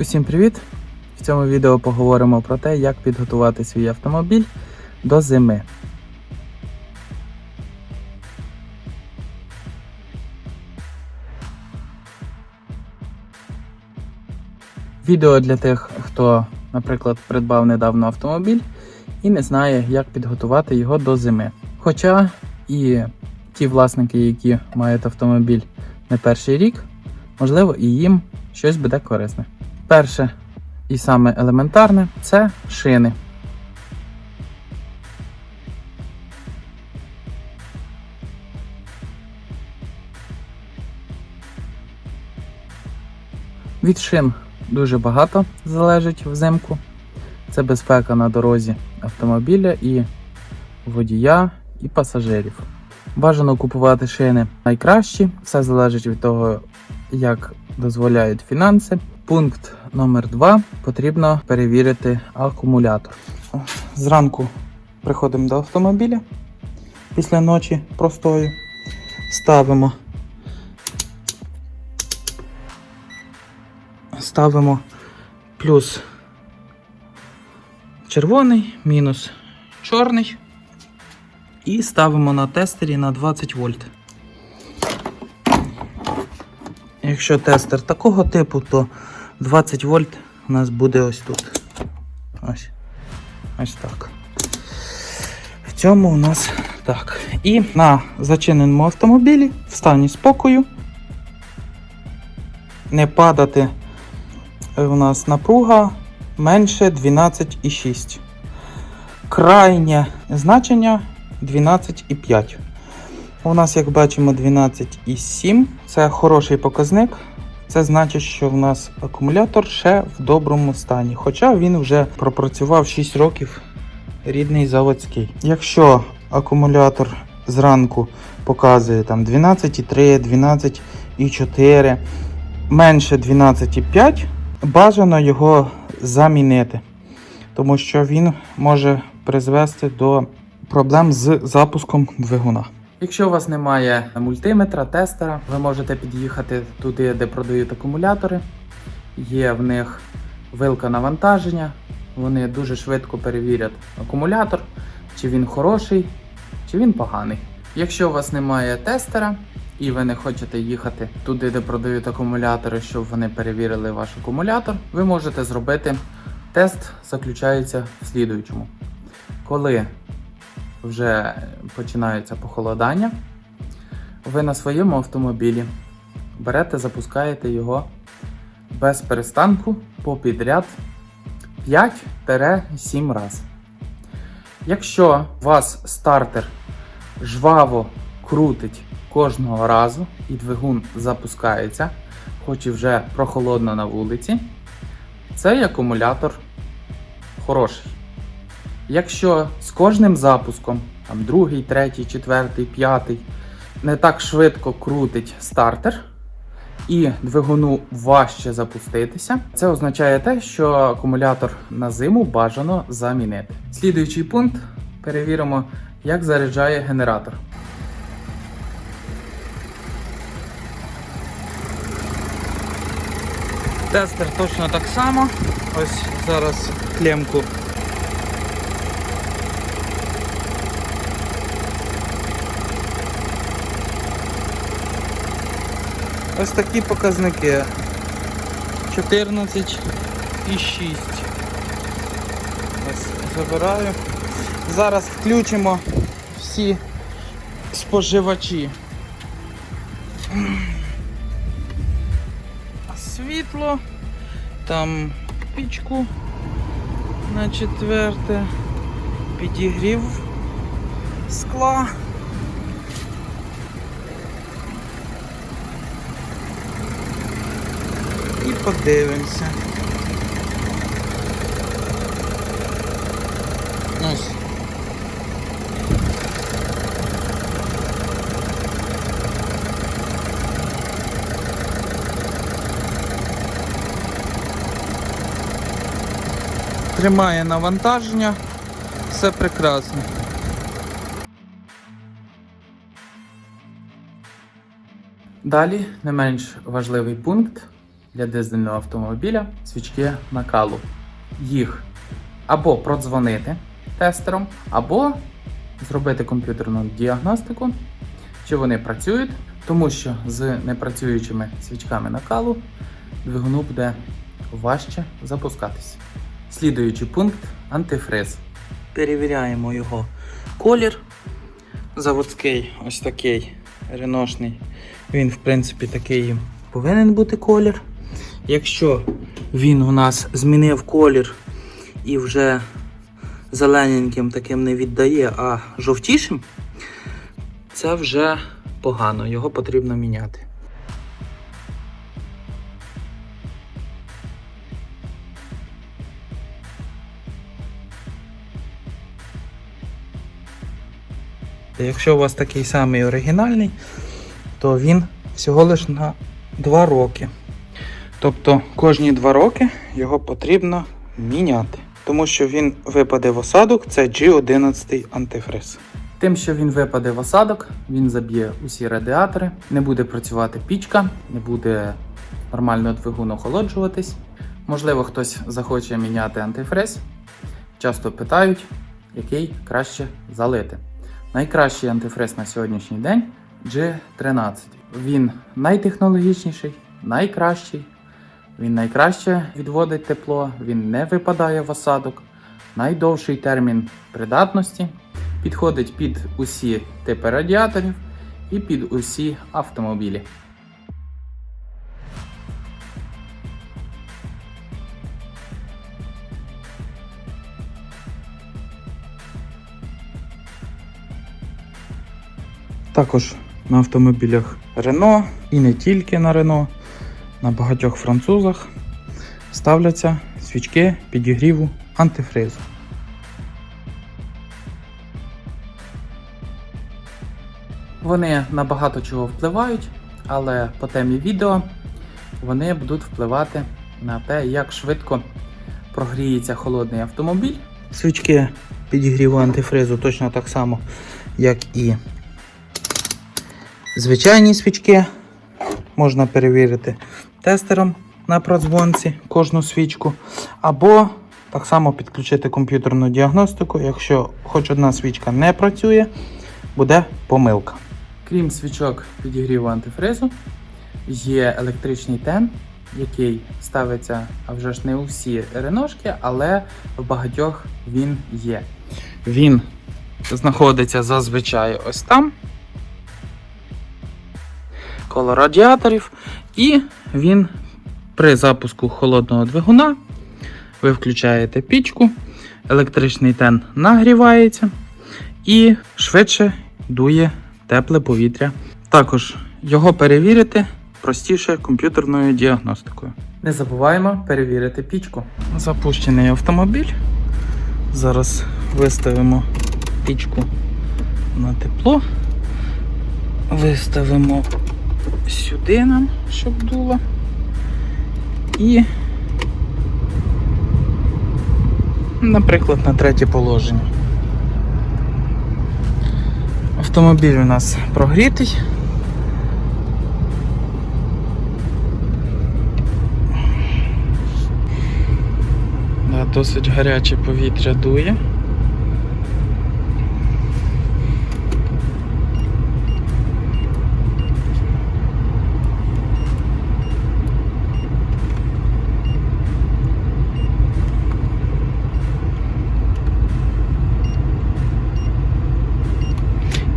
Усім привіт! В цьому відео поговоримо про те, як підготувати свій автомобіль до зими. Відео для тих, хто, наприклад, придбав недавно автомобіль і не знає, як підготувати його до зими. Хоча і ті власники, які мають автомобіль не перший рік, можливо, і їм щось буде корисне. Перше і саме елементарне це шини. Від шин дуже багато залежить взимку. Це безпека на дорозі автомобіля і водія, і пасажирів. Бажано купувати шини найкращі, все залежить від того, як дозволяють фінанси. Пункт номер 2 потрібно перевірити акумулятор. Зранку приходимо до автомобіля після ночі простою, ставимо. Ставимо плюс червоний, мінус чорний. І ставимо на тестері на 20 вольт. Якщо тестер такого типу, то 20 вольт у нас буде ось тут. Ось. Ось так. В цьому у нас так. І на зачиненому автомобілі в стані спокою. Не падати у нас напруга менше 12,6. Крайнє значення 12,5. У нас, як бачимо, 12,7. Це хороший показник. Це значить, що в нас акумулятор ще в доброму стані. Хоча він вже пропрацював 6 років рідний заводський. Якщо акумулятор зранку показує там 12,3, 12,4, менше 12,5, бажано його замінити. Тому що він може призвести до проблем з запуском двигуна. Якщо у вас немає мультиметра, тестера, ви можете під'їхати туди, де продають акумулятори. Є в них вилка навантаження. Вони дуже швидко перевірять акумулятор, чи він хороший, чи він поганий. Якщо у вас немає тестера і ви не хочете їхати туди, де продають акумулятори, щоб вони перевірили ваш акумулятор, ви можете зробити тест, заключається в слідуючому. Коли вже починається похолодання, ви на своєму автомобілі берете, запускаєте його без перестанку попідряд 5-7 разів. Якщо вас стартер жваво крутить кожного разу і двигун запускається, хоч і вже прохолодно на вулиці, цей акумулятор хороший. Якщо з кожним запуском, там другий, третій, четвертий, п'ятий, не так швидко крутить стартер і двигуну важче запуститися, це означає те, що акумулятор на зиму бажано замінити. Слідуючий пункт перевіримо, як заряджає генератор. Тестер точно так само. Ось зараз клемку Ось такі показники. 14 і 6. Ось забираю. Зараз включимо всі споживачі. Світло, там пічку на четверте, підігрів скла. Подивимося. Тримає навантаження, все прекрасно. Далі не менш важливий пункт для дизельного автомобіля свічки накалу. Їх або продзвонити тестером, або зробити комп'ютерну діагностику, чи вони працюють, тому що з непрацюючими свічками накалу двигуну буде важче запускатись. Слідуючий пункт антифриз. Перевіряємо його колір. Заводський, ось такий реношний. Він, в принципі, такий повинен бути колір. Якщо він у нас змінив колір і вже зелененьким таким не віддає, а жовтішим, це вже погано, його потрібно міняти. Якщо у вас такий самий оригінальний, то він всього лише на 2 роки. Тобто кожні 2 роки його потрібно міняти. Тому що він випаде в осадок, це G11 антифриз. Тим, що він випаде в осадок, він заб'є усі радіатори, не буде працювати пічка, не буде нормально двигун охолоджуватись. Можливо, хтось захоче міняти антифриз. Часто питають, який краще залити. Найкращий антифриз на сьогоднішній день G13. Він найтехнологічніший, найкращий. Він найкраще відводить тепло, він не випадає в осадок, найдовший термін придатності, підходить під усі типи радіаторів і під усі автомобілі. Також на автомобілях Renault і не тільки на Renault, на багатьох французах ставляться свічки підігріву антифризу. Вони на багато чого впливають, але по темі відео вони будуть впливати на те, як швидко прогріється холодний автомобіль. Свічки підігріву антифризу точно так само, як і звичайні свічки. Можна перевірити тестером на продзвонці кожну свічку, або так само підключити комп'ютерну діагностику. Якщо хоч одна свічка не працює, буде помилка. Крім свічок підігріву антифризу, є електричний тен, який ставиться а вже ж не у всі реношки, але в багатьох він є. Він знаходиться зазвичай ось там коло радіаторів, і він при запуску холодного двигуна ви включаєте пічку, електричний тен нагрівається і швидше дує тепле повітря. Також його перевірити простіше комп'ютерною діагностикою. Не забуваємо перевірити пічку. Запущений автомобіль. Зараз виставимо пічку на тепло. Виставимо сюди нам, щоб дуло. І, наприклад, на третє положення. Автомобіль у нас прогрітий. Да, досить гаряче повітря дує.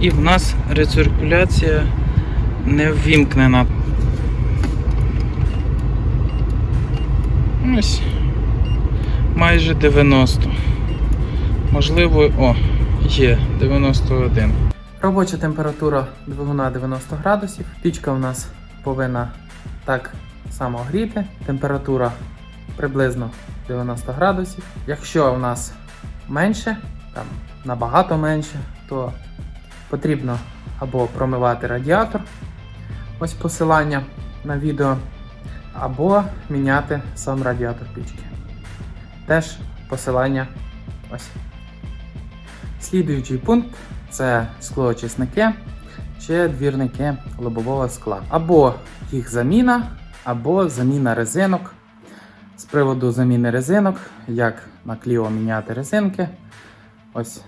І в нас рециркуляція не ввімкнена. Ось майже 90. Можливо, о, є 91. Робоча температура двигуна 90 градусів. Пічка у нас повинна так само гріти. Температура приблизно 90 градусів. Якщо у нас менше, там набагато менше, то потрібно або промивати радіатор, ось посилання на відео, або міняти сам радіатор пічки. Теж посилання ось. Слідуючий пункт це склоочисники чи двірники лобового скла. Або їх заміна, або заміна резинок. З приводу заміни резинок, як на Кліо міняти резинки. Ось,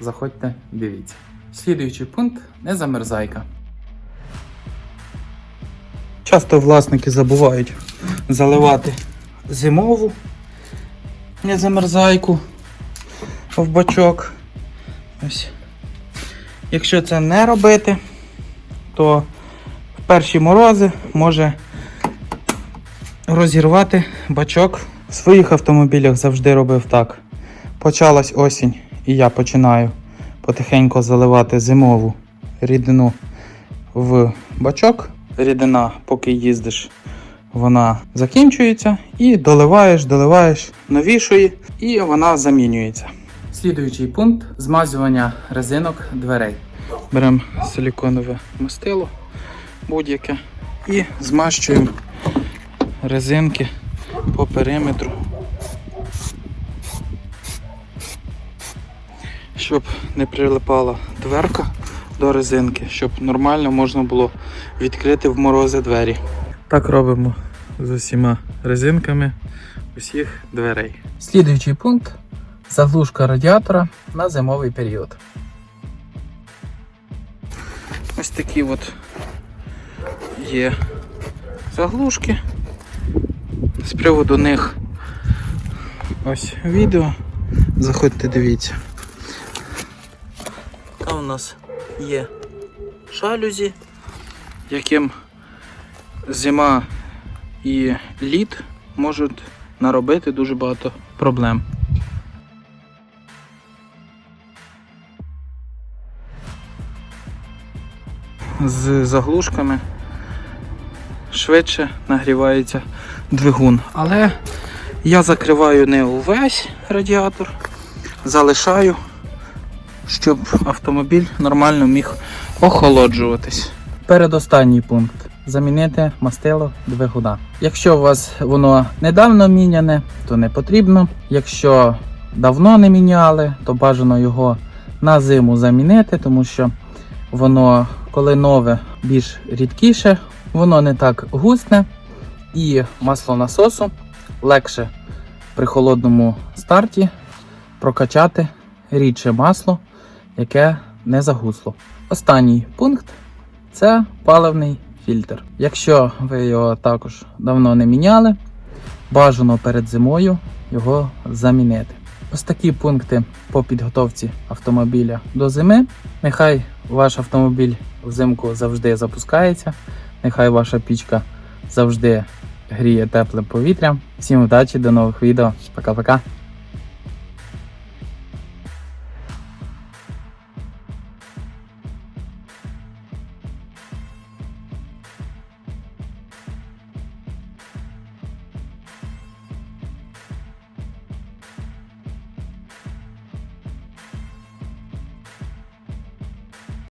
заходьте, дивіться. Слідуючий пункт незамерзайка. Часто власники забувають заливати зимову незамерзайку в бачок. Ось. Якщо це не робити, то в перші морози може розірвати бачок. В своїх автомобілях завжди робив так. Почалась осінь, і я починаю потихеньку заливати зимову рідину в бачок. Рідина, поки їздиш, вона закінчується, і доливаєш, доливаєш новішої, і вона замінюється. Слідуючий пункт змазювання резинок дверей. Беремо силіконове мастило будь-яке і змащуємо резинки по периметру, щоб не прилипала дверка до резинки, щоб нормально можна було відкрити в морози двері. Так робимо з усіма резинками усіх дверей. Слідуючий пункт заглушка радіатора на зимовий період. Ось такі от є заглушки. З приводу них ось відео. Заходьте, дивіться. Там у нас є шалюзі, яким зима і лід можуть наробити дуже багато проблем. З заглушками швидше нагрівається двигун. Але я закриваю не увесь радіатор, залишаю, щоб автомобіль нормально міг охолоджуватись. Передостанній пункт замінити мастило двигуна. Якщо у вас воно недавно міняне, то не потрібно. Якщо давно не міняли, то бажано його на зиму замінити, тому що воно, коли нове, більш рідкіше, воно не так гусне і масло насосу легше при холодному старті прокачати рідше масло, яке не загусло. Останній пункт це паливний фільтр. Якщо ви його також давно не міняли, бажано перед зимою його замінити. Ось такі пункти по підготовці автомобіля до зими. Нехай ваш автомобіль взимку завжди запускається. Нехай ваша пічка завжди гріє теплим повітрям. Всім удачі, до нових відео. Пока-пока.